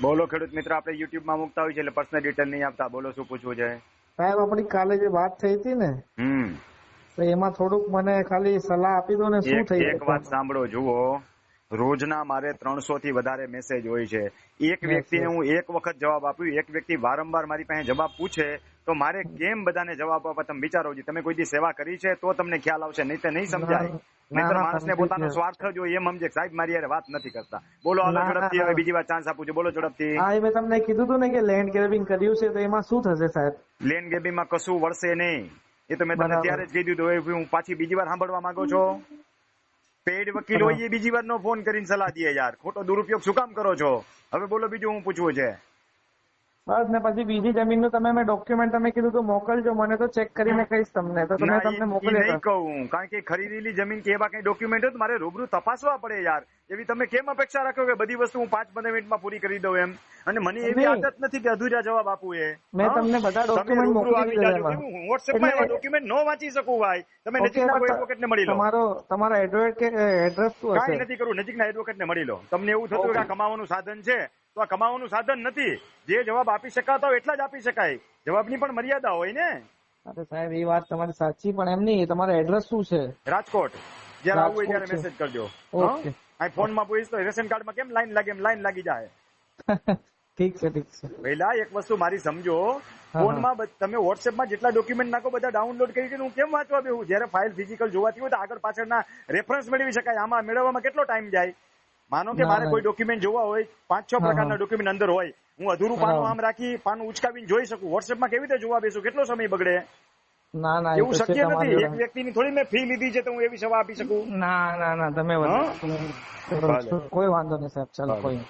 બોલો ખેડૂત મિત્ર આપણે યુટ્યુબમાં મૂકતા હોય છે એટલે પર્સનલ ડિટેલ નહીં આપતા. બોલો શું પૂછવું છે? સાહેબ આપણી કાલે જે વાત થઈ હતી ને હમ. તો એમાં થોડુંક મને ખાલી સલાહ આપી દો ને શું થઈ એક વાત સાંભળો જુઓ. રોજના મારે ત્રણસો થી વધારે મેસેજ હોય છે. એક વ્યક્તિને હું એક વખત જવાબ આપ્યું એક વ્યક્તિ વારંવાર મારી પાસે જવાબ પૂછે તો મારે કેમ બધાને જવાબ આપવા તમે વિચારો છો? તમે કોઈ દી સેવા કરી છે તો તમને ખ્યાલ આવશે નહીં તો નહીં સમજાય. નહીતર માણસને પોતાનો સ્વાર્થ જ એમ સમજે સાહેબ મારી યાર વાત નથી કરતા. બોલો ના, ઝડપથી હવે બીજી વાર ચાન્સ આપું છું. બોલો ઝડપથી. હા એ મેં તમને કીધું હતું ને કે લેન્ડ ગ્રેબિંગ કર્યું છે તો એમાં શું થશે સાહેબ? લેન્ડ ગ્રેબિંગમાં કશું વળશે નહીં. એ તો મેં તમને ત્યારે જ કીધું હતું હું પાછી બીજી વાર સાંભળવા માંગો છો. પેડ વકીલ હોય એ બીજી વાર નો ફોન કરીને સલાહ દે યાર. ખોટો દુરુપયોગ શું કામ કરો છો? હવે બોલો બીજું હું પૂછવું છે. બસ ને પછી બીજી જમીનનું તમે મેં ડોક્યુમેન્ટ તમે કીધું તો મોકલજો મને તો ચેક કરીને કહીશ તમને. તો તમે તમને મોકલી નહીં કહું કારણ કે ખરીદેલી જમીન કે એવા કઈ ડોક્યુમેન્ટ હોય તો મારે રૂબરૂ તપાસવા પડે યાર. એવી તમે કેમ અપેક્ષા રાખો કે બધી વસ્તુ હું પાંચ પંદર મિનિટમાં પૂરી કરી દઉં એમ? અને મને એવી. આદત નથી કે અધૂરા જવાબ આપવું એ. મેં તમને બધા ડોક્યુમેન્ટ મોકલી દીધા હું વોટ્સએપમાં એવા ડોક્યુમેન્ટ ન વાંચી શકું ભાઈ. તમે નજીકના કોઈ પણ એડવોકેટને મળી લો. તમારો તમારા એડવોકેટ એડ્રેસ શું કાંઈ હશે? નથી કરું નજીકના એડવોકેટને મળી લો. તમને એવું થતું કે કમાવાનું સાધન છે તો આ કમાવાનું સાધન નથી. જે જવાબ આપી શકાતા હોય એટલા જ આપી શકાય. જવાબની પણ મર્યાદા હોય ને. અરે સાહેબ એ વાત તમારી સાચી પણ એમ નહીં તમારું એડ્રેસ શું છે? રાજકોટ. જયારે આવું હોય ત્યારે મેસેજ કરજો. ઓકે. હા? ફોનમાં પૂછીશ તો રેશન કાર્ડમાં કેમ લાઈન લાગે એમ લાઈન લાગી જાય. ઠીક છે ઠીક છે. પહેલા એક વસ્તુ મારી સમજો. ફોનમાં તમે વોટ્સએપમાં જેટલા ડોક્યુમેન્ટ નાખો બધા ડાઉનલોડ કરી હું કેમ વાંચવા બેહું? જયારે ફાઇલ ફિઝિકલ જોવાતી હોય તો આગળ પાછળના રેફરન્સ મેળવી શકાય. આમાં મેળવવામાં કેટલો ટાઈમ જાય? માનો કે મારે કોઈ ડોક્યુમેન્ટ જોવા હોય પાંચ છ પ્રકારના ડોક્યુમેન્ટ અંદર હોય હું અધૂરું પાનું આમ રાખી પાનું ઉચકાવીને જોઈ શકું. વોટ્સએપમાં કેવી રીતે જોવા બેસું? કેટલો સમય બગડે? ના ના એવું શક્ય નથી. એક. વ્યક્તિની થોડી મેં ફી લીધી છે તો હું એવી સવા આપી શકું? ના ના ના તમે કોઈ વાંધો નહીં સાહેબ. ચાલો કોઈ.